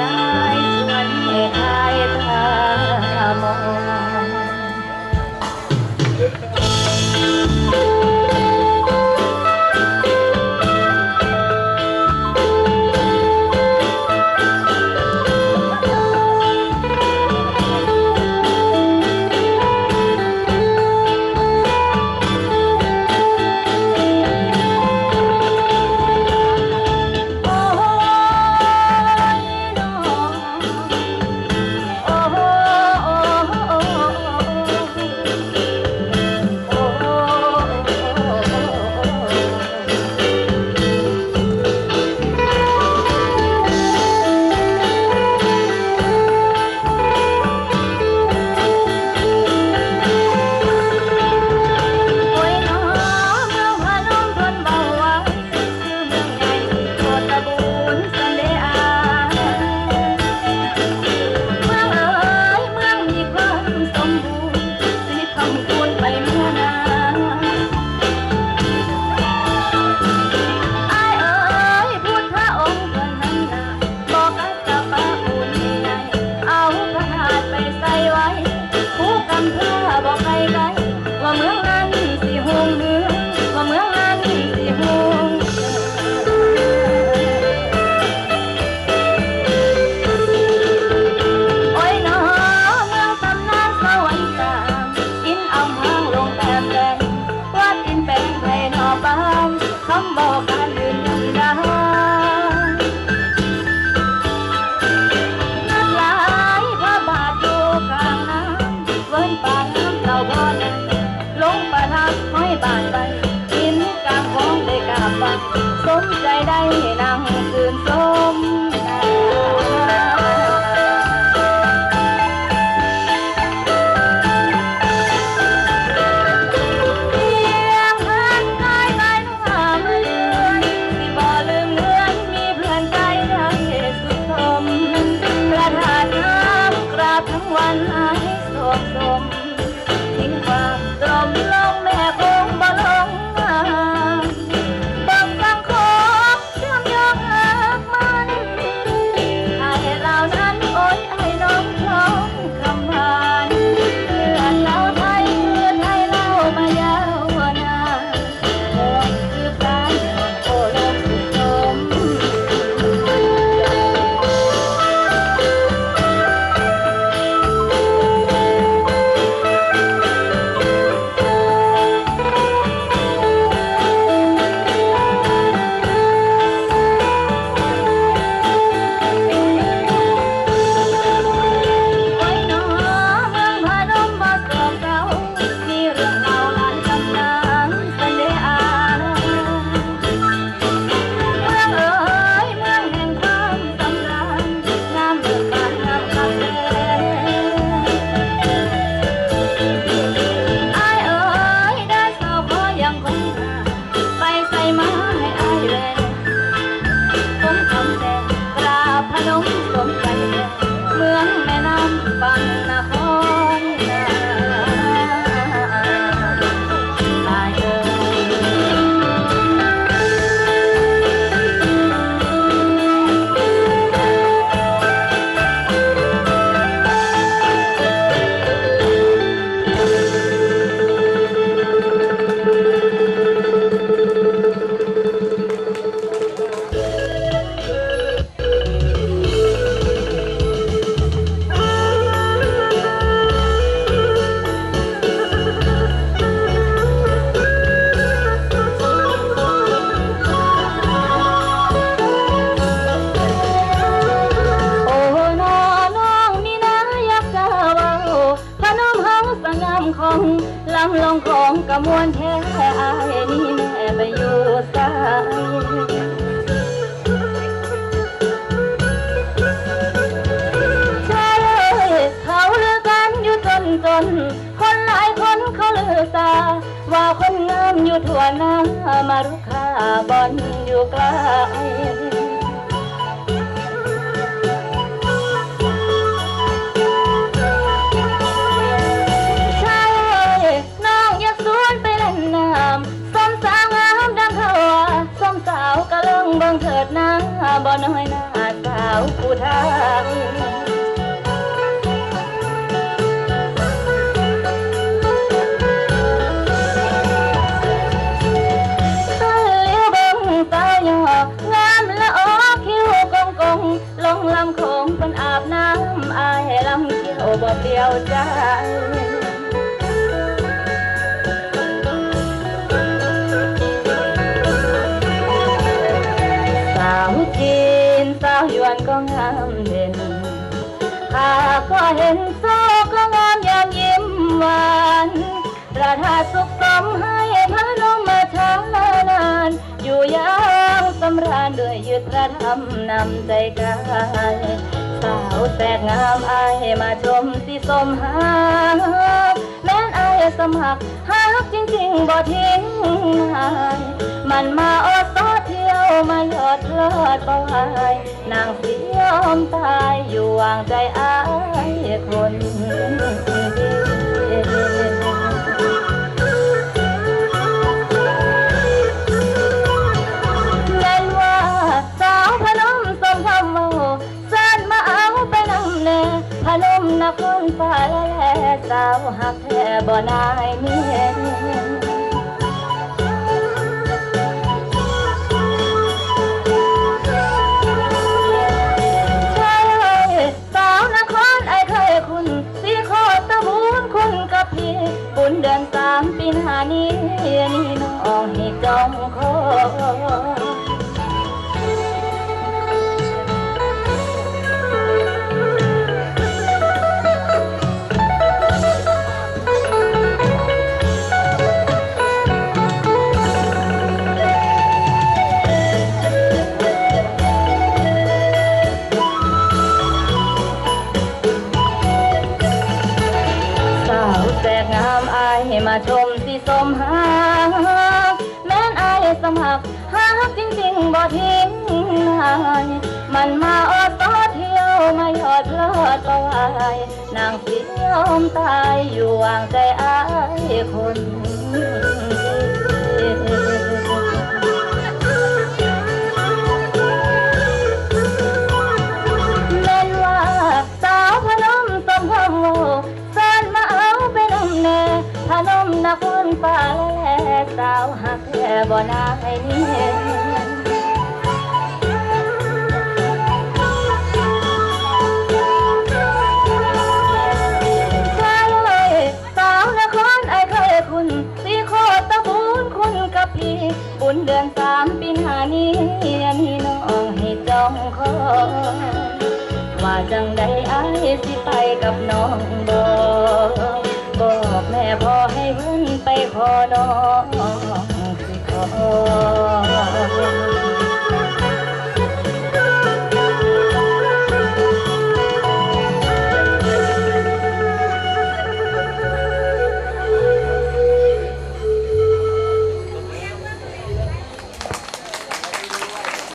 ลายชวนให้ทายตามอง Vamos. fun. ของกระมวลแท้อายนี่แม่ไปอยู่สายใช่เลยเลือกันอยู่จนจน คนหลายคนเขาลือซาว่าคนงามอยู่ทั่วหน้ามารุกค่าบอนอยู่ไกล เบิ่งเถิดน้ำบ่น้อยหน้าสาวผู้ทา จีนสาวยวนก็งามเด่นหากก็เห็นโซก็งามยามยิ้มหวานประทาสุขสมให้พระนมมาทานาน อยู่ยังสำราญด้วยยึดพระธรรมนำใจกายสาวแสกงามอายมาชมสิสมหาแม้นอายสมัครหักจริงๆบ่ทิ้งหายมันมาอดซ อเที่ยวมายอดเลิศบ่หายนางสียอมตายอยู่วางใจอายคนนว่าสาวพนมสมคำเมาเสินมาเอาไปนำแน่พนมนครฟ้าและสาวหักแท้บ่นายเมีย ให้จองคอสาวแสกงามอายให้มาชมสิสมหา นอายสมัครหากจริงๆบ่ทิ้งนายมันมาอดต่อเที่ยวมาหยอดเพลิดประวายนางสียอมตายอยู่วางใจอายคนาวหักแค่บ่นายเนียนใช่เลยสาวนครไอเคยคุณสีโคตะบูนคุณกับพี่บุญเดือนสามปีหน้านี้นี่น้องให้จองคอว่าจังใดไอายสิไปกับน้องบอก บอกแม่พอให้เพิ่นไปพอน้องสิขอ